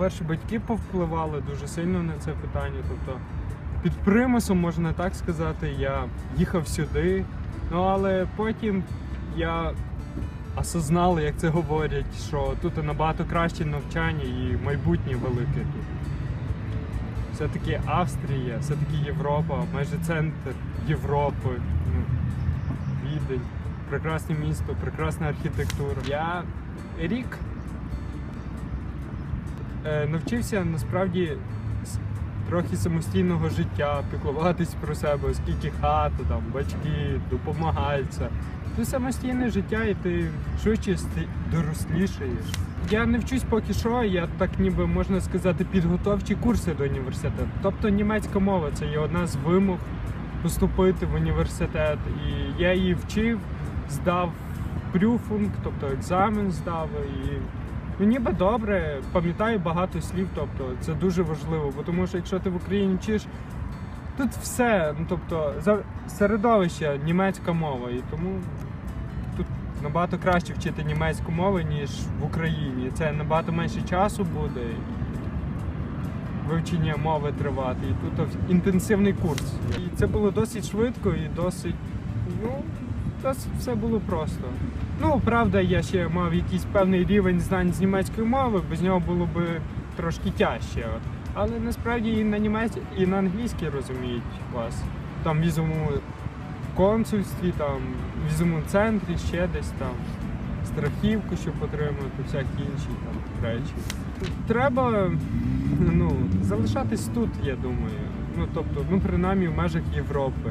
по-перше, батьки повпливали дуже сильно на це питання. Тобто під примусом, можна так сказати, я їхав сюди. Ну але потім я осознав, як це говорять, що тут набагато краще навчання і майбутнє велике тут. Все-таки Австрія, все-таки Європа, майже центр Європи. Ну, Відень, прекрасне місто, прекрасна архітектура. Я рік навчився насправді трохи самостійного життя, піклуватись про себе, оскільки хата, там, батьки, допомагаються. Це самостійне життя, і ти швидше дорослішаєш. Я не вчусь поки що, я так ніби можна сказати підготовчі курси до університету. Тобто німецька мова це є одна з вимог поступити в університет. І я її вчив, здав прюфунг, тобто екзамен здав. І ну, ніби добре, пам'ятаю багато слів, тобто це дуже важливо, бо тому що якщо ти в Україні вчиш, тут все, ну тобто середовище німецька мова, і тому тут набагато краще вчити німецьку мову, ніж в Україні. Це набагато менше часу буде. Вивчення мови тривати, і тут інтенсивний курс. І це було досить швидко і досить, ну, досить все було просто. Ну, правда, я ще мав якийсь певний рівень знань з німецької мови, без нього було би трошки тяжче. Але насправді і на німецькій, і на англійській розуміють вас. Там візовому консульстві, там візовому центрі, ще десь там страхівку, щоб отримати, всякі інші там речі. Треба ну, залишатись тут, я думаю. Ну, тобто, ну, принаймні в межах Європи.